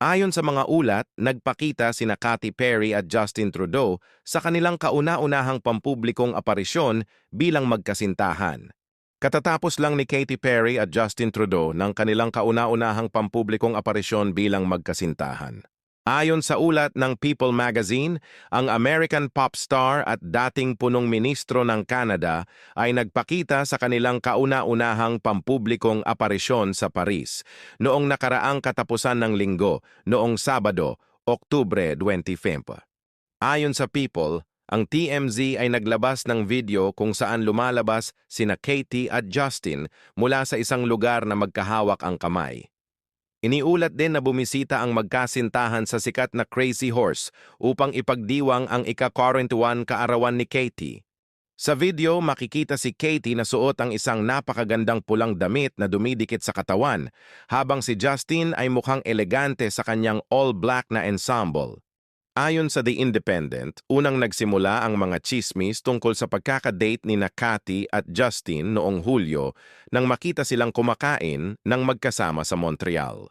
Ayon sa mga ulat, nagpakita sina Katy Perry at Justin Trudeau sa kanilang kauna-unahang pampublikong aparisyon bilang magkasintahan. Katatapos lang ni Katy Perry at Justin Trudeau ng kanilang kauna-unahang pampublikong aparisyon bilang magkasintahan. Ayon sa ulat ng People magazine, ang American pop star at dating punong ministro ng Canada ay nagpakita sa kanilang kauna-unahang pampublikong aparisyon sa Paris noong nakaraang katapusan ng linggo, noong Sabado, Oktubre 25. Ayon sa People, ang TMZ ay naglabas ng video kung saan lumalabas sina Katie at Justin mula sa isang lugar na magkahawak ang kamay. Iniulat din na bumisita ang magkasintahan sa sikat na Crazy Horse upang ipagdiwang ang ika-41 kaarawan ni Katie. Sa video, makikita si Katie na suot ang isang napakagandang pulang damit na dumidikit sa katawan, habang si Justin ay mukhang elegante sa kanyang all-black na ensemble. Ayon sa The Independent, unang nagsimula ang mga chismis tungkol sa pagkakadate ni na Cathy at Justin noong Hulyo nang makita silang kumakain ng magkasama sa Montreal.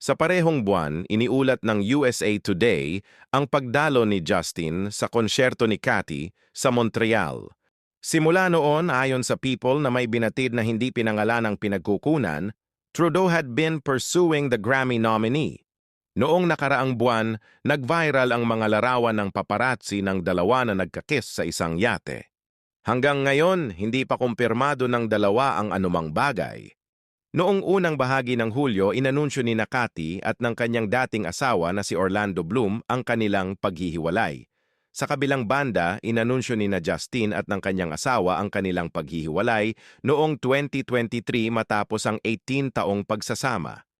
Sa parehong buwan, iniulat ng USA Today ang pagdalo ni Justin sa konsyerto ni Cathy sa Montreal. Simula noon, ayon sa People na may binatid na hindi pinangalan ang pinagkukunan, Trudeau had been pursuing the Grammy nominee. Noong nakaraang buwan, nag-viral ang mga larawan ng paparazzi ng dalawa na nagkakis sa isang yate. Hanggang ngayon, hindi pa kumpirmado ng dalawa ang anumang bagay. Noong unang bahagi ng Hulyo, inanunsyo ni Nakati at ng kanyang dating asawa na si Orlando Bloom ang kanilang paghihiwalay. Sa kabilang banda, inanunsyo ni na Justin at ng kanyang asawa ang kanilang paghihiwalay noong 2023 matapos ang 18 taong pagsasama.